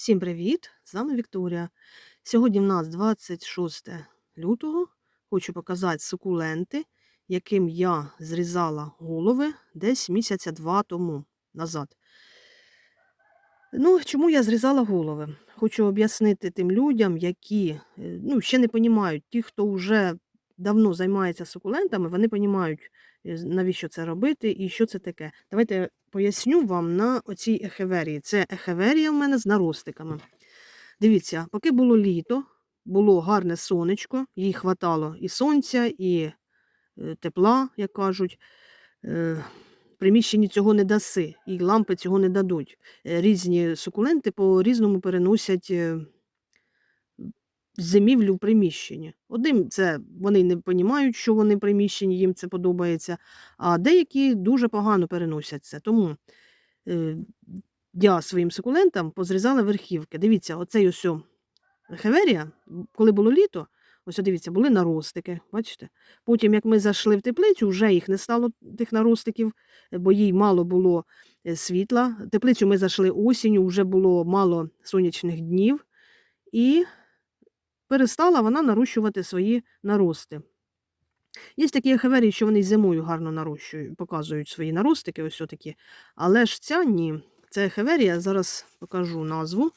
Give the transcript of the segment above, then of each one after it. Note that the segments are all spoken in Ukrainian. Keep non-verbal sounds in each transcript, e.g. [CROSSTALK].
Всім привіт! З вами Вікторія. Сьогодні в нас 26 лютого. Хочу показати сукуленти, яким я зрізала голови десь місяця два тому назад. Ну, чому я зрізала голови? Хочу об'яснити тим людям, які е, ну, ще не розуміють, ті, хто вже давно займається сукулентами, вони розуміють, навіщо це робити і що це таке. Давайте поясню вам на оцій ехеверії. Це ехеверія в мене з наростиками. Дивіться, поки було літо, було гарне сонечко, їй хватало і сонця, і е, тепла, як кажуть. Е, В приміщенні цього не даси, і лампи цього не дадуть. Е, Різні сукуленти по-різному переносять е, зимівлю в приміщенні. Одним це вони не розуміють, що вони в приміщенні, їм це подобається, а деякі дуже погано переносять це. Тому е, я своїм сукулентам позрізала верхівки. Дивіться, оцей ось хеверія, коли було літо, ось дивіться, були наростики, бачите? Потім, як ми зайшли в теплицю, вже їх не стало тих наростиків, бо їй мало було е, світла. Теплицю ми зайшли осінню, вже було мало сонячних днів. І перестала вона нарощувати свої нарости. Є такі ехеверії, що вони зимою гарно нарощують, показують свої наростики, ось такі. Але ж ця ні. Це ехеверія, зараз покажу назву.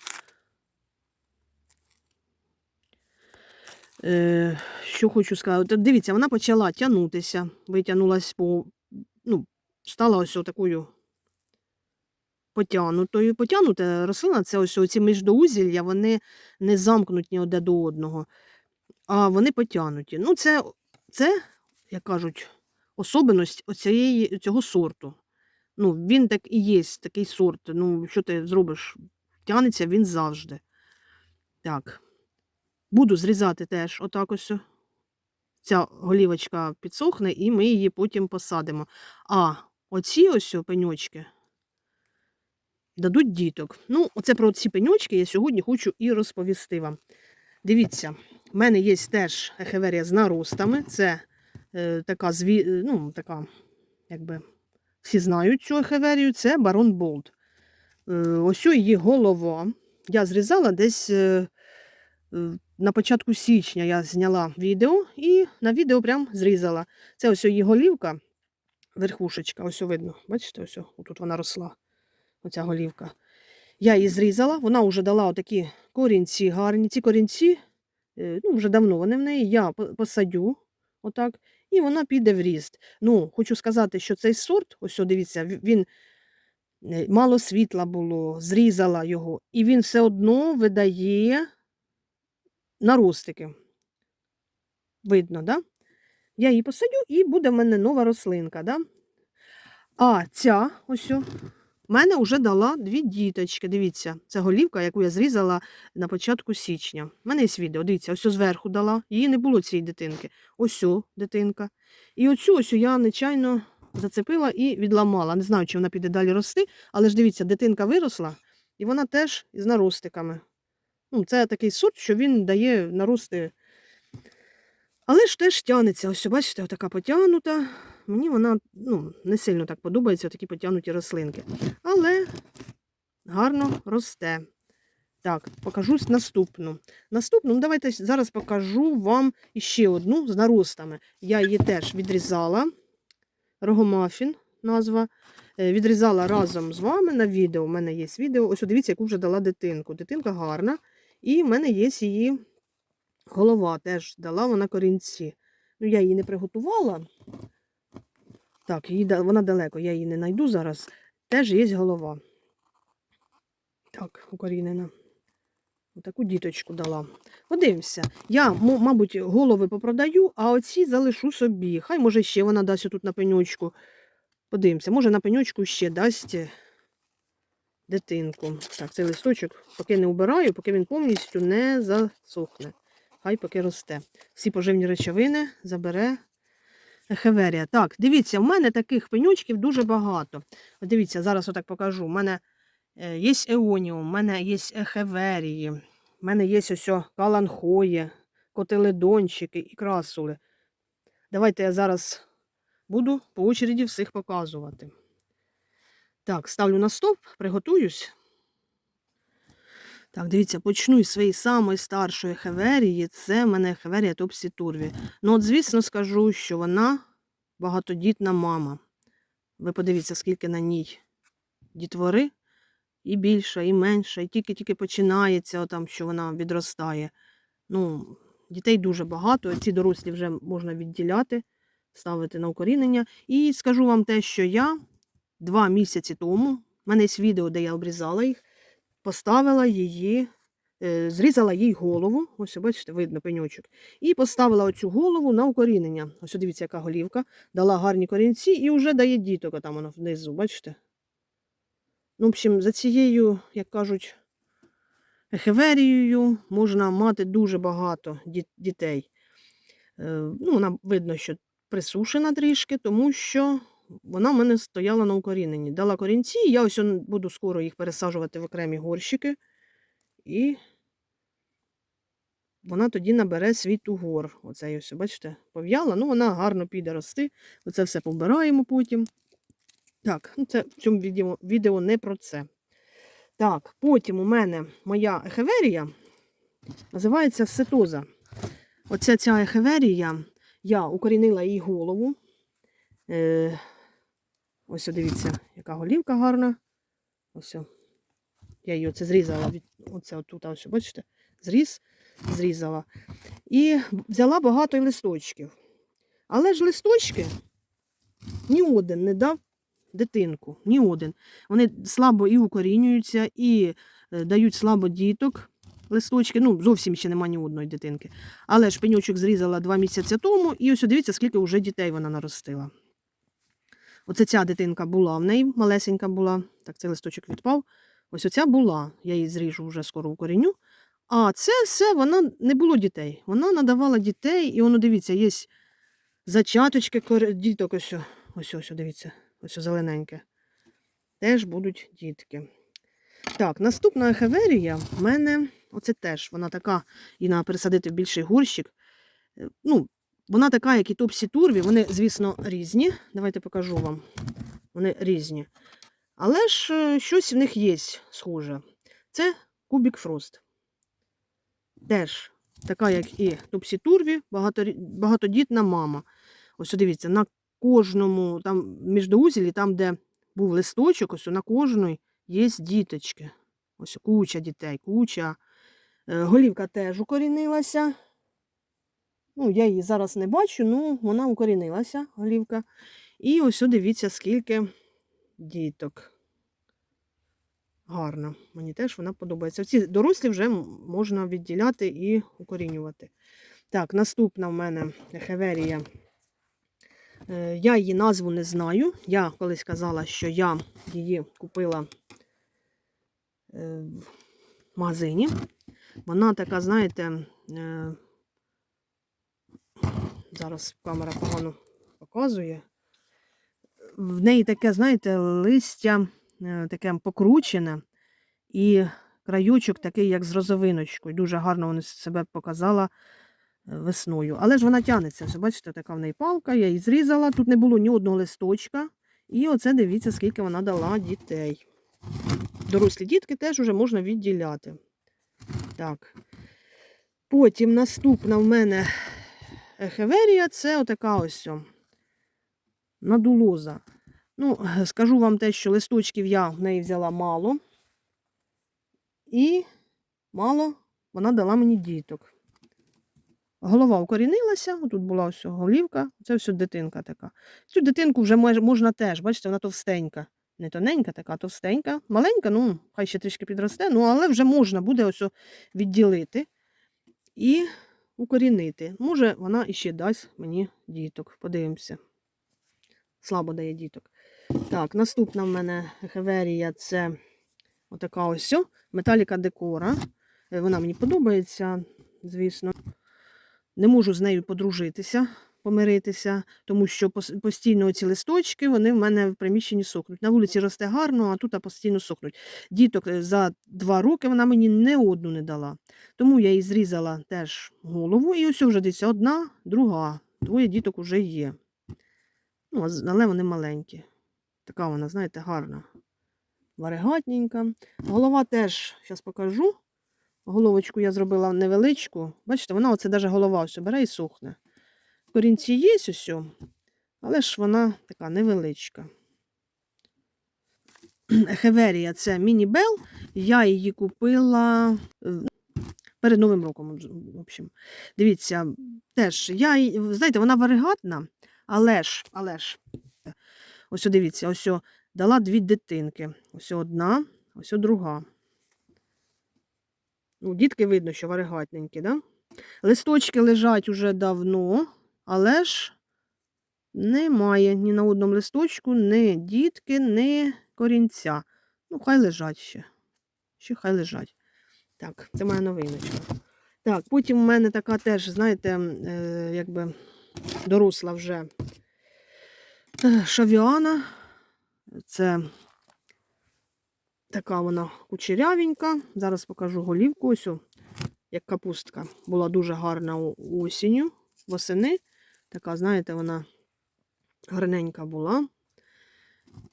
Е, що хочу сказати, дивіться, вона почала тягнутися, витягнулася ну, стала ось такою потягнутою. Потягнута рослина це ось ці міждоузілля, вони не замкнуті одне до одного, а вони потягнуті. Ну, це, це як кажуть, особливість оцієї, цього сорту. Ну, Він так і є, такий сорт. Ну, що ти зробиш? Тягнеться він завжди. Так. Буду зрізати теж отак ось. Ця голівочка підсохне, і ми її потім посадимо. А оці ось пеньочки дадуть діток. Ну, оце про ці пеньочки я сьогодні хочу і розповісти вам. Дивіться, в мене є теж ехеверія з наростами. Це е, така, зві... ну, така, якби всі знають цю ехеверію, це барон Болт. Е, ось її голова. Я зрізала десь е, е, на початку січня я зняла відео і на відео прям зрізала. Це ось її голівка, верхушечка, ось видно. Бачите, ось тут вона росла оця голівка. Я її зрізала, вона вже дала отакі корінці гарні. Ці корінці, е, ну, вже давно вони в неї, я посадю, отак, і вона піде в ріст. Ну, Хочу сказати, що цей сорт, ось дивіться, він е, мало світла було, зрізала його, і він все одно видає наростики. Видно, да? Я її посадю і буде в мене нова рослинка. Да? А ця ось. У мене вже дала дві діточки. Дивіться, це голівка, яку я зрізала на початку січня. У мене є відео, дивіться, ось зверху дала. Її не було цієї дитинки. Ось дитинка. І оцю ось я нечайно зацепила і відламала. Не знаю, чи вона піде далі рости, але ж дивіться, дитинка виросла, і вона теж із наростиками. Ну, Це такий сорт, що він дає нарости. Але ж теж тянеться. Ось, бачите, отака потягнута. Мені вона ну, не сильно так подобається, такі потягнуті рослинки. Але гарно росте. Так, покажу наступну. Наступну, ну давайте зараз покажу вам іще одну з наростами. Я її теж відрізала. Рогомафін назва. Е, відрізала разом з вами на відео. У мене є відео. Ось дивіться, яку вже дала дитинку. Дитинка гарна. І в мене є її голова, теж дала вона корінці. Ну, я її не приготувала. Так, її, вона далеко, я її не знайду зараз. Теж є голова. Так, укорінена. Отаку діточку дала. Подивимося. Я, мабуть, голови попродаю, а оці залишу собі. Хай, може, ще вона дасть тут на пеньочку. Подивимося, може на пеньочку ще дасть дитинку. Так, цей листочок поки не убираю, поки він повністю не засохне. Хай поки росте. Всі поживні речовини забере Хеверія. Так, дивіться, в мене таких пенючків дуже багато. От Дивіться, зараз отак покажу. У мене е, є еоніум, у мене є ехеверії, у мене є ось каланхої, котеледончики і красули. Давайте я зараз буду по очереді всіх показувати. Так, ставлю на стоп, приготуюсь. Так, дивіться, почну із своєї самої старшої хеверії. Це в мене хеверія Топсі Турві. Ну, от, звісно, скажу, що вона багатодітна мама. Ви подивіться, скільки на ній дітвори, і більше, і менше, і тільки-тільки починається, там, що вона відростає. Ну, дітей дуже багато, ці дорослі вже можна відділяти, ставити на укорінення. І скажу вам те, що я два місяці тому, в мене є відео, де я обрізала їх, поставила її, е, зрізала їй голову. Ось, бачите, видно пеньочок. І поставила оцю голову на укорінення. Ось дивіться, яка голівка. Дала гарні корінці і вже дає діток, там воно внизу, бачите? Ну, в общем, за цією, як кажуть, ехеверією можна мати дуже багато ді- дітей. Е, ну, вона видно, що присушена трішки, тому що вона в мене стояла на укоріненні. Дала корінці, і я ось буду скоро їх пересаджувати в окремі горщики. І вона тоді набере свій тугор. Оце ось, бачите, пов'яла. Ну, вона гарно піде рости. Оце все побираємо потім. Так, ну це в цьому відео, відео не про це. Так, потім у мене моя ехеверія називається сетоза. Оця ця ехеверія, я укорінила їй голову. Е, ось дивіться, яка голівка гарна. Ось. Я її оце зрізала оце отут, ось, бачите, зріз, зрізала. І взяла багато листочків. Але ж листочки ні один не дав дитинку, ні один. Вони слабо і укорінюються, і е, дають слабо діток. Листочки, ну, зовсім ще нема ні одної дитинки. Але ж пеньочок зрізала два місяці тому, і ось дивіться, скільки вже дітей вона наростила. Оце ця дитинка була в неї, малесенька була. Так, цей листочок відпав. Ось оця була, я її зріжу вже скоро укоріню. А це все, вона не було дітей. Вона надавала дітей, і воно, дивіться, є зачаточки діток. Ось, ось, ось, дивіться, ось зелененьке. Теж будуть дітки. Так, наступна ехеверія в мене, оце теж, вона така, і на пересадити в більший горщик. Е, Ну, вона така, як і топсі турві, вони, звісно, різні. Давайте покажу вам. Вони різні. Але ж е, щось в них є схоже. Це кубік фрост. Теж така, як і топсі турві, багатодітна мама. Ось дивіться, на кожному там міждоузілі, там, де був листочок, ось на кожної є діточки. Ось куча дітей, куча. Е, Голівка теж укорінилася. Ну, я її зараз не бачу, ну вона укорінилася, голівка. І ось дивіться, скільки діток. Гарно. Мені теж вона подобається. Ці дорослі вже можна відділяти і укорінювати. Так, наступна в мене хеверія. Е, Я її назву не знаю. Я колись казала, що я її купила е, в магазині. Вона така, знаєте, е, зараз камера погано показує. В неї таке, знаєте, листя е, таке покручене і краючок такий, як з розовиночкою. Дуже гарно вона себе показала е, весною. Але ж вона тягнеться. Все, бачите, така в неї палка, я її зрізала. Тут не було ні одного листочка. І оце дивіться, скільки вона дала дітей. Дорослі дітки теж вже можна відділяти. Так. Потім наступна в мене ехеверія це отака ось надулоза. Ну, скажу вам те, що листочків я в неї взяла мало. І мало вона дала мені діток. Голова укорінилася, тут була ось голівка, це все дитинка така. Цю дитинку вже можна теж, бачите, вона товстенька. Не тоненька, така, товстенька. Маленька, ну, хай ще трішки підросте, ну, але вже можна буде ось відділити і укорінити. Може, вона іще дасть мені діток. Подивимося. Слабо дає діток. Так, наступна в мене хеверія це отака ось металіка декора. Е, Вона мені подобається, звісно. Не можу з нею подружитися, помиритися, тому що постійно ці листочки вони в мене в приміщенні сохнуть. На вулиці росте гарно, а тут постійно сохнуть. Діток е, за два роки вона мені не одну не дала. Тому я їй зрізала теж голову, і ось вже десь одна, друга. Двоє діток вже є. Ну, але вони маленькі. Така вона, знаєте, гарна. Варигатненька. Голова теж, зараз покажу. головочку я зробила невеличку. Бачите, вона оце навіть голова ось бере і сохне. Корінці є ось, але ж вона така невеличка. [CLEARS THROAT] Хеверія це міні-бел. Я її купила е, перед Новим роком. В общем. Дивіться, теж я, знаєте, вона варигатна, але ж, але ж, ось дивіться, ось дала дві дитинки. Ось одна, ось друга. Ну, дітки видно, що варигатненькі, да? Листочки лежать уже давно, але ж немає ні на одному листочку, ні дітки, ні корінця. Ну, хай лежать ще. Ще хай лежать. Так, це моя новиночка. Так, потім в мене така теж, знаєте, е, якби доросла вже е, шавіана. Це така вона кучерявенька. Зараз покажу голівку. Ось, як капустка. Була дуже гарна у- осінню, восени. Така, знаєте, вона гарненька була.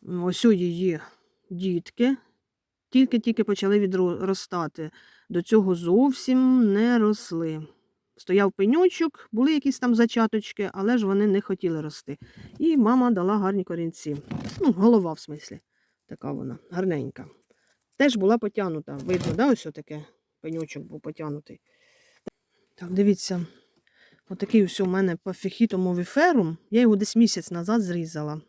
Ось її дітки. Тільки-тільки почали відростати. До цього зовсім не росли. Стояв пеньочок, були якісь там зачаточки, але ж вони не хотіли рости. І мама дала гарні корінці. Ну, голова, в смислі. Така вона, гарненька. Теж була потягнута. Видно, да, ось таке пеньочок був потягнутий. Так, дивіться, отакий ось у мене пафіхітом овіферум. Я його десь місяць назад зрізала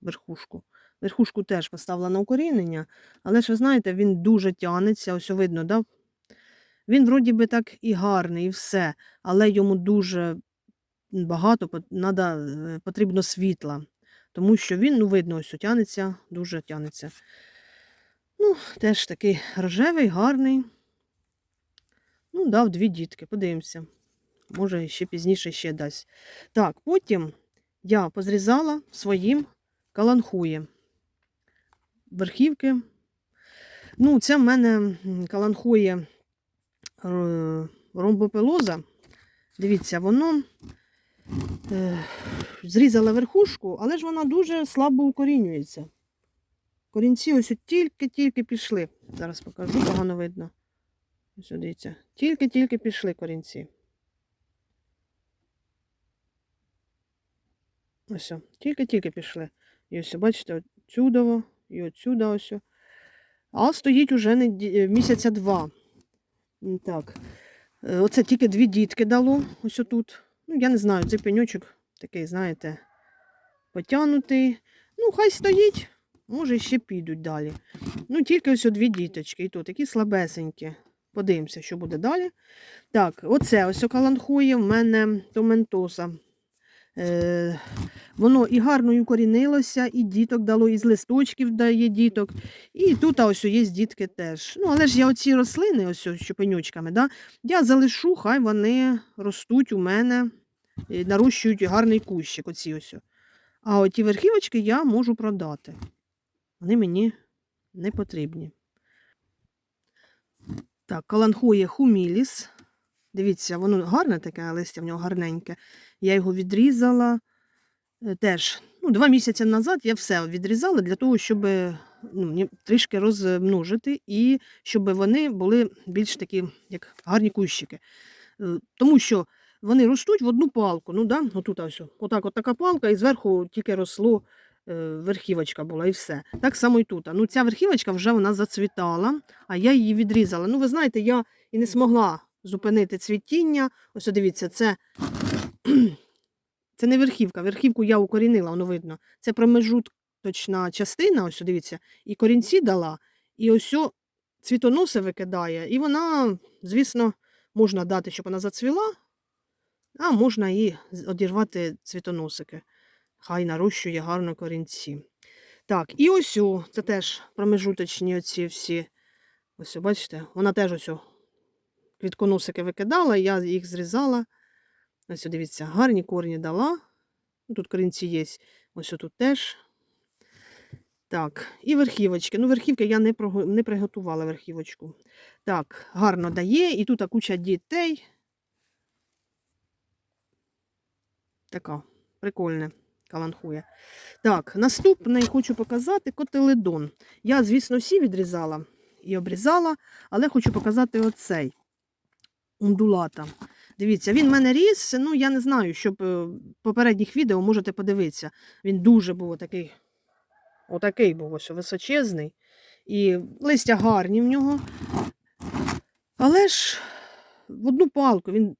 верхушку. Верхушку теж поставила на укорінення, але ж ви знаєте, він дуже тянеться, ось видно, да? Він вроді би так і гарний, і все, але йому дуже багато е, потрібно світла, тому що він, ну, видно, ось тянеться, дуже тянеться. Ну, теж такий рожевий, гарний. Ну, дав дві дітки, подивимося. Може, ще пізніше ще дасть. Так, потім я позрізала своїм каланхуєм. Верхівки. Ну, це в мене каланхує ромбопелоза. Дивіться, воно е, зрізала верхушку, але ж вона дуже слабо укорінюється. Корінці ось тільки-тільки пішли. Зараз покажу, погано видно. Ось дивіться. Тільки-тільки пішли корінці. Ось, о, тільки-тільки пішли. І ось, бачите, от чудово, і отсюди ось. А стоїть уже не е, місяця два. Так. Е, Оце тільки дві дітки дало. Ось тут. Ну, я не знаю, цей пеньочок такий, знаєте, потягнутий. Ну, хай стоїть, може, ще підуть далі. Ну, тільки ось дві діточки, і то такі слабесенькі. Подивимося, що буде далі. Так, оце ось каланхує в мене томентоса. Е, воно і гарно і укорінилося, і діток дало, і з листочків дає діток. І тут ось є дітки теж. Ну, але ж я оці рослини, ось що пенючками, да, я залишу, хай вони ростуть у мене, і нарощують гарний кущик. Оці ось. А оті верхівочки я можу продати. Вони мені не потрібні. Так, каланхує хуміліс. Дивіться, воно гарне таке, листя в нього гарненьке. Я його відрізала е, теж. Ну, два місяці назад я все відрізала для того, щоб ну, трішки розмножити і щоб вони були більш такі, як гарні кущики. Е, Тому що вони ростуть в одну палку. Ну, да? Отут ось, отак от така палка, і зверху тільки росло е, верхівочка була, і все. Так само і тут. Ну, ця верхівочка вже вона зацвітала, а я її відрізала. Ну, ви знаєте, я і не змогла зупинити цвітіння. Ось дивіться, це, [CLEARS THROAT] це не верхівка. Верхівку я укорінила, воно видно. Це промежуточна частина, ось дивіться, і корінці дала, і ось цвітоноси викидає. І вона, звісно, можна дати, щоб вона зацвіла, а можна і одірвати цвітоносики. Хай нарощує гарно корінці. Так, і ось це теж промежуточні оці всі. Ось, бачите, вона теж ось о, квітконосики викидала, я їх зрізала. Ось, дивіться, гарні корні дала. Ну, Тут корінці є. Ось тут теж. Так, і верхівочки. Ну, верхівки я не, не приготувала верхівочку. Так, гарно дає. І тут куча дітей. Така, прикольне, каланхує. Так, наступний хочу показати котеледон. Я, звісно, всі відрізала. і обрізала, але хочу показати оцей ундулата. Дивіться, він в мене ріс, ну я не знаю, щоб е, попередніх відео можете подивитися. Він дуже був отакий, отакий був ось височезний. І листя гарні в нього. Але ж в одну палку він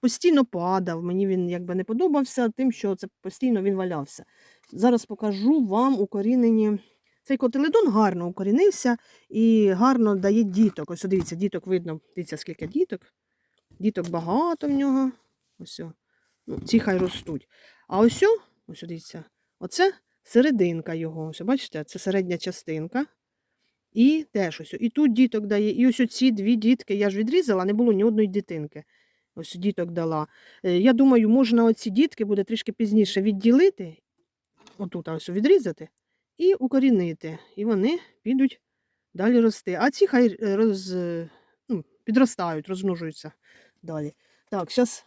постійно падав. Мені він якби не подобався тим, що це постійно він валявся. Зараз покажу вам укорінені. Цей котеледон гарно укорінився і гарно дає діток. Ось дивіться, діток видно, дивіться, скільки діток. Діток багато в нього. Ось. Ну, ці хай ростуть. А ось, ось дивіться, оце серединка його. Ось, бачите, це середня частинка. І теж ось. І тут діток дає. І ось ці дві дітки я ж відрізала, не було ні одної дитинки. Ось діток дала. Е, Я думаю, можна оці дітки буде трішки пізніше відділити, отут ось відрізати, і укорінити. І вони підуть далі рости. А ці хай е, роз, е, ну, підростають, розмножуються далі. Так, зараз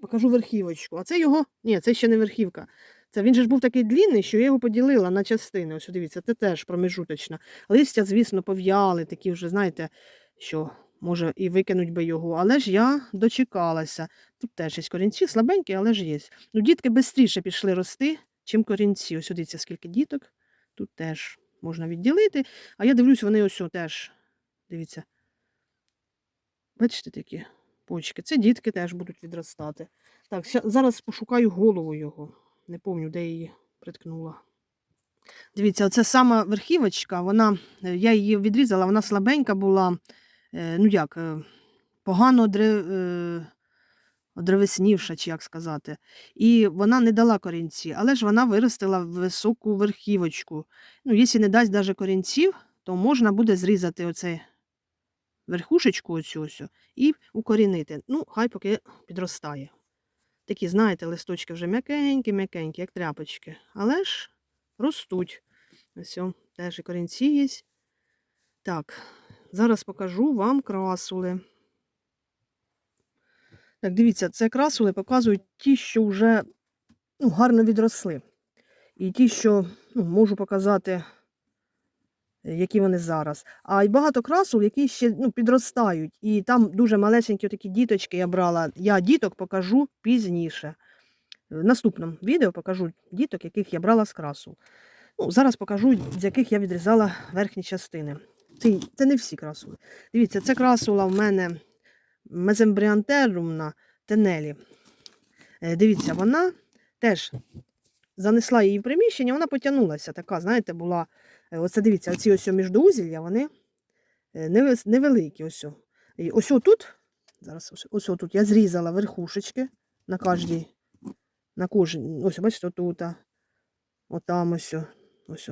покажу верхівочку. А це його. Ні, це ще не верхівка. Це він же ж був такий длінний, що я його поділила на частини. Ось дивіться, це теж промежуточна. Листя, звісно, пов'яли, такі вже, знаєте, що може і викинуть би його. Але ж я дочекалася. Тут теж є корінці, слабенькі, але ж є. Ну, дітки швидше пішли рости, чим корінці. Ось дивіться, скільки діток. Тут теж можна відділити. А я дивлюсь, вони ось теж. Дивіться. Бачите такі почки. Це дітки теж будуть відростати. Так, зараз пошукаю голову його. Не пам'ятаю, де її приткнула. Дивіться, оце сама верхівочка, вона, е, я її відрізала, вона слабенька була, е, ну як, е, погано древ, е, древеснівша, чи як сказати. І вона не дала корінці, але ж вона виростила високу верхівочку. Ну, якщо не дасть навіть корінців, то можна буде зрізати оце верхушечку оцю ось і укорінити. Ну, хай поки підростає. Такі, знаєте, листочки вже м'якенькі, м'якенькі, як тряпочки. Але ж ростуть. Ось теж і корінці є. Так, зараз покажу вам красули. Так, дивіться, це красули показують ті, що вже ну, гарно відросли. І ті, що ну, можу показати, е, які вони зараз. А й багато красул, які ще ну, підростають. І там дуже малесенькі такі діточки я брала. Я діток покажу пізніше. В наступному відео покажу діток, яких я брала з красул. Ну, зараз покажу, з яких я відрізала верхні частини. Це, це не всі красули. Дивіться, це красула в мене мезембріантерумна тенелі. Е, Дивіться, вона теж занесла її в приміщення, вона потягнулася. Така, знаєте, була. е, Оце дивіться, оці ось міждоузілля, вони е, невеликі. Ось. І ось тут, зараз ось, ось тут я зрізала верхушечки на кожній, на кожній, ось, бачите, отут, отам ось, ось.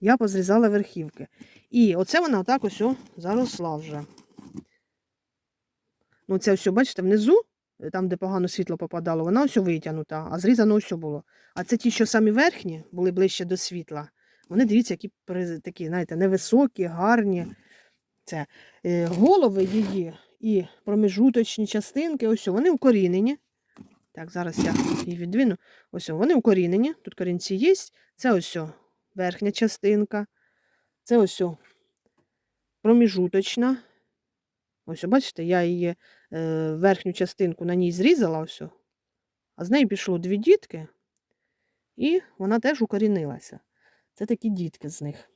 Я позрізала верхівки. І оце вона отак ось заросла вже. Ну, це все, бачите, внизу, е, там, де погано світло попадало, вона ось витягнута, а зрізано ось було. А це ті, що самі верхні, були ближче до світла. Вони, дивіться, які такі, знаєте, невисокі, гарні. Це е, голови її і промежуточні частинки, ось вони укорінені. Так, зараз я її відвину. Ось вони укорінені. Тут корінці є. Це ось верхня частинка. Це ось проміжуточна. Ось, бачите, я її е, верхню частинку на ній зрізала, ось, а з неї пішло дві дітки, і вона теж укорінилася. Це такі дітки з них.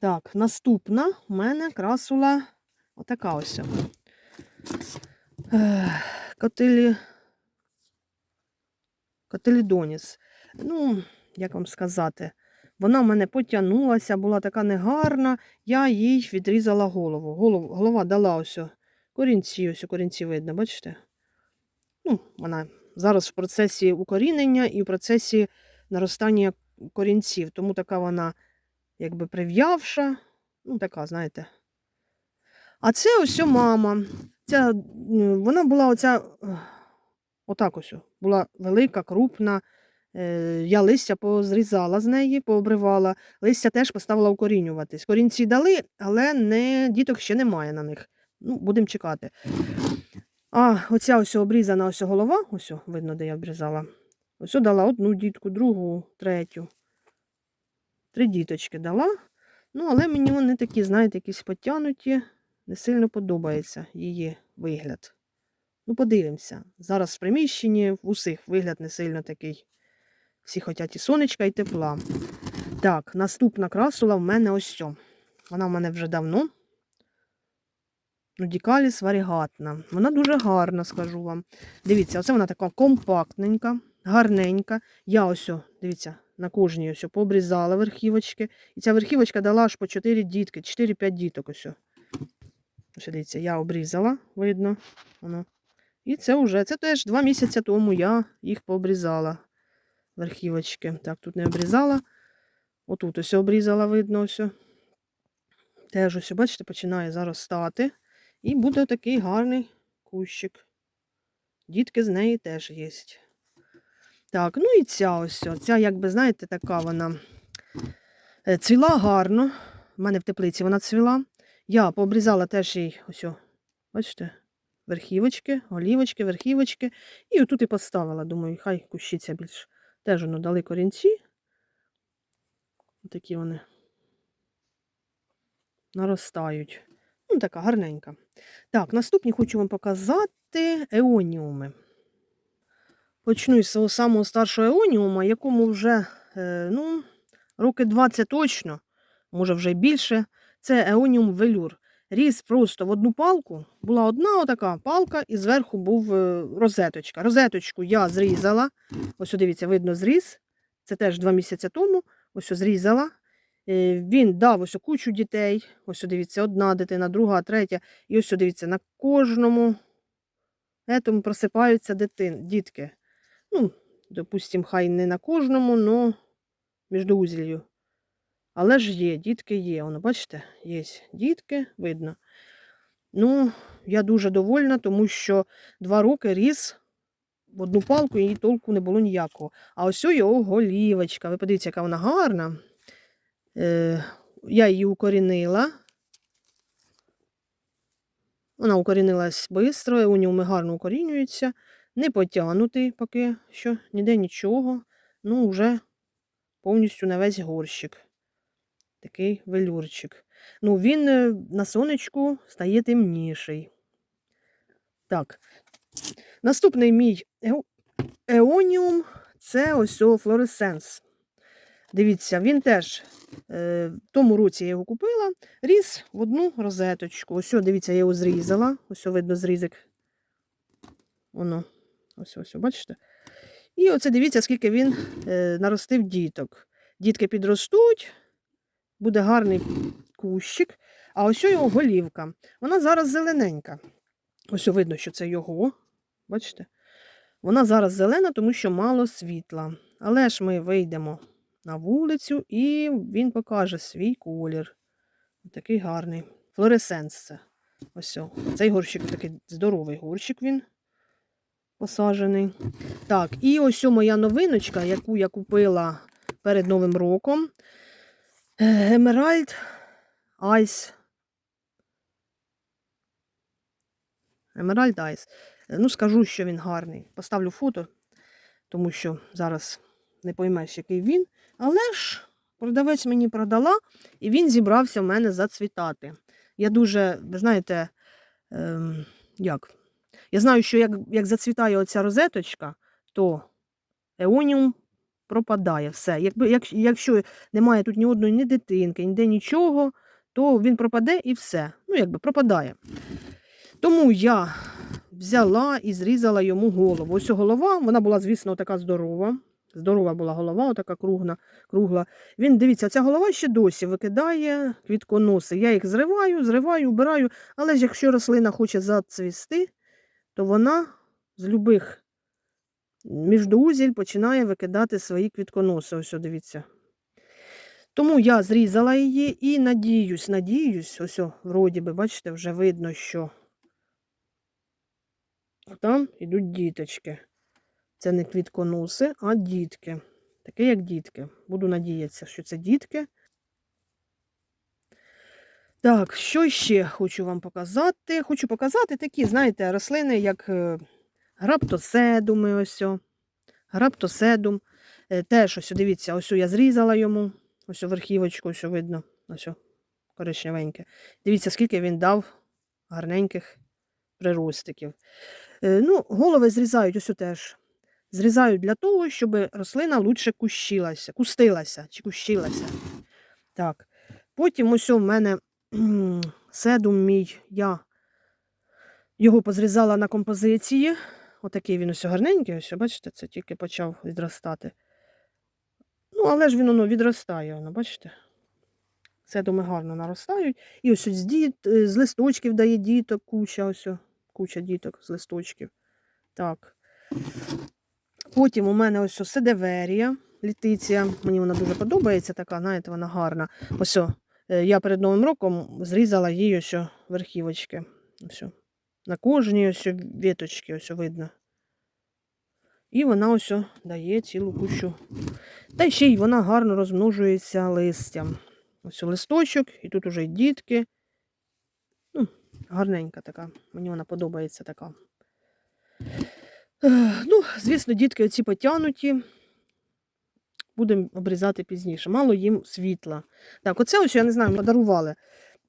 Так, наступна у мене красула отака ось. Е, Котелі... Котелідоніс. Ну, як вам сказати, вона в мене потягнулася, була така негарна, я їй відрізала голову. Голов... Голова дала ось корінці, ось корінці видно, бачите? Ну, вона зараз в процесі укорінення і в процесі наростання корінців, тому така вона якби прив'явша, ну така, знаєте. А це ось мама. Ця, вона була оця, отак ось, була велика, крупна. Е, Я листя позрізала з неї, пообривала. Листя теж поставила укорінюватись. Корінці дали, але не, діток ще немає на них. Ну, будемо чекати. А оця ось обрізана ось голова, ось видно, де я обрізала. Ось дала одну дітку, другу, третю. Три діточки дала. Ну, але мені вони такі, знаєте, якісь потягнуті, не сильно подобається її вигляд. Ну, подивимося. Зараз в приміщенні в усіх вигляд не сильно такий. Всі хочуть і сонечка, і тепла. Так, наступна красула в мене ось ця. Вона в мене вже давно. Ну, Дікаліс варігатна. Вона дуже гарна, скажу вам. Дивіться, оце вона така компактненька, гарненька. Я ось, дивіться, на кожній ось пообрізала верхівочки. І ця верхівочка дала аж по 4 дітки, 4-5 діток. Ось. Ось, дивіться, я обрізала, видно. Воно. І це вже, це теж 2 місяці тому я їх пообрізала. Верхівочки. Так, тут не обрізала. Отут ось обрізала, видно ось. Теж ось, бачите, починає зараз стати. І буде такий гарний кущик. Дітки з неї теж є. Так, ну і ця ось. Ця, якби, знаєте, така вона е, цвіла гарно. У мене в теплиці вона цвіла. Я пообрізала теж їй ось, бачите, верхівочки, голівочки, верхівочки. І отут і поставила. Думаю, хай кущиться більш. Теж воно дали корінці. Такі вони наростають. Ну, така гарненька. Так, наступні хочу вам показати еоніуми. Почну із свого самого старшого еоніума, якому вже е, ну, роки 20 точно, може вже більше. Це еоніум велюр. Ріс просто в одну палку. Була одна отака палка, і зверху був е, розеточка. Розеточку я зрізала. Ось, дивіться, видно, зріз. Це теж два місяці тому. Ось зрізала. Е, Він дав ось кучу дітей. Ось дивіться, одна дитина, друга, третя. І ось дивіться, на кожному етому просипаються дитин, дітки. Ну, допустим, хай не на кожному, но між узілью. Але ж є, дітки є. Воно, бачите, є дітки, видно. Ну, я дуже довольна, тому що два роки ріс в одну палку і толку не було ніякого. А ось його голівочка. Ви подивіться, яка вона гарна. Е, я її укорінила. Вона укорінилась швидко, еоніуми гарно укорінюються. Не потягнутий поки що, ніде нічого. Ну, вже повністю на весь горщик. Такий велюрчик. Ну, він е, на сонечку стає темніший. Так. Наступний мій еоніум це ось флоресенс. Дивіться, він теж е, в тому році я його купила, ріс в одну розеточку. Ось, дивіться, я його зрізала. Ось видно зрізик. Воно. Ось, ось, бачите? І оце дивіться, скільки він е, наростив діток. Дітки підростуть, буде гарний кущик. А ось його голівка. Вона зараз зелененька. Ось видно, що це його. Бачите? Вона зараз зелена, тому що мало світла. Але ж ми вийдемо на вулицю і він покаже свій колір. Такий гарний. Флоресенс це. Ось. Цей горщик такий здоровий горщик він посаджений. Так, і ось моя новиночка, яку я купила перед Новим роком. Е, Emerald Ice. Emerald Ice. Е, Ну, скажу, що він гарний. Поставлю фото, тому що зараз не поймеш, який він. Але ж продавець мені продала, і він зібрався в мене зацвітати. Я дуже, ви знаєте, ем, як? Я знаю, що як, як зацвітає оця розеточка, то еоніум пропадає все. Якби, як, якщо немає тут ні одної ні дитинки, ніде нічого, то він пропаде і все. Ну, якби пропадає. Тому я взяла і зрізала йому голову. Ось голова, вона була, звісно, така здорова. Здорова була голова, отака кругна, кругла. Він, дивіться, ця голова ще досі викидає квітконоси. Я їх зриваю, зриваю, убираю. Але ж якщо рослина хоче зацвісти, то вона з любих міждоузіль починає викидати свої квітконоси. Ось, дивіться. Тому я зрізала її і надіюсь, надіюсь, ось, вроді би, бачите, вже видно, що там йдуть діточки. Це не квітконоси, а дітки. Таке, як дітки. Буду надіятися, що це дітки. Так, що ще хочу вам показати? Хочу показати такі, знаєте, рослини, як е, граптоседуми. Ось. Граптоседум. Е, Теж ось, дивіться, ось я зрізала йому. Ось верхівочку, ось видно. Ось, коричневеньке. Дивіться, скільки він дав гарненьких приростиків. Е, ну, голови зрізають ось теж. Зрізають для того, щоб рослина лучше кущилася, кустилася чи кущилася. Так. Потім ось у мене седум мій, я його позрізала на композиції. Отакий він ось гарненький, ось, бачите, це тільки почав відростати. Ну, але ж він воно відростає, воно, бачите? Седуми гарно наростають. І ось з, діт, е, з листочків дає діток, куча, ось, куча діток з листочків. Так. Потім у мене ось о седеверія, літиція. Мені вона дуже подобається, така, знаєте, вона гарна. Ось е, я перед Новим роком зрізала їй ось о верхівочки. Ось. На кожній ось о віточки, ось видно. І вона ось дає цілу кучу. Та ще й вона гарно розмножується листям. Ось листочок, і тут уже дітки. Ну, гарненька така. Мені вона подобається така. Ну, звісно, дітки оці потягнуті. Будемо обрізати пізніше. Мало їм світла. Так, оце ось, я не знаю, подарували.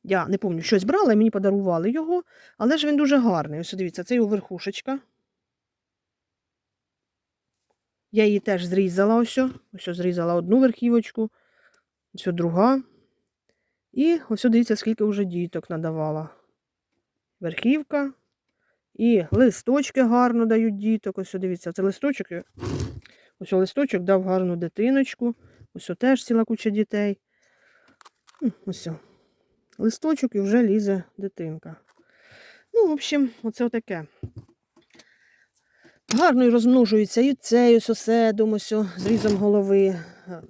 Я не пам'ятаю, щось брала, і мені подарували його, але ж він дуже гарний. Ось дивіться, це його верхушечка. Я її теж зрізала ось. Ось зрізала одну верхівочку, ось друга. І ось дивіться, скільки вже діток надавала. Верхівка. І листочки гарно дають діток. Ось дивіться, це листочок. Ось листочок дав гарну дитиночку. Ось теж ціла куча дітей. Ось. Листочок і вже лізе дитинка. Ну, в общем, оце отаке. Гарно і розмножується і цей ось ось зрізом голови. Е,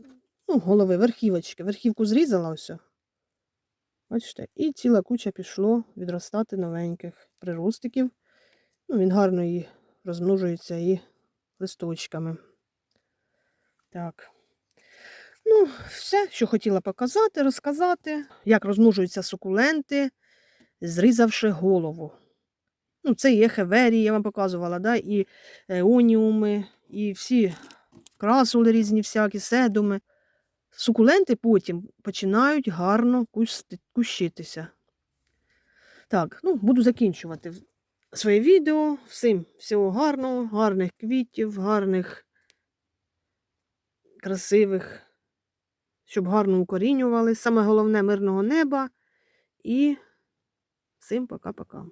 Ну, голови, верхівочки. Верхівку зрізала ось. Бачите, і ціла куча пішло відростати новеньких приростиків. Ну, він гарно і розмножується і листочками. Так. Ну, все, що хотіла показати, розказати, як розмножуються сукуленти, зрізавши голову. Ну, це і ехеверії, я вам показувала, да? і еоніуми, і всі красули різні всякі, седуми. Сукуленти потім починають гарно кущитися. Так, ну, буду закінчувати своє відео. Всім всього гарного, гарних квітів, гарних, красивих, щоб гарно укорінювали. Саме головне мирного неба. І всім пока-пока.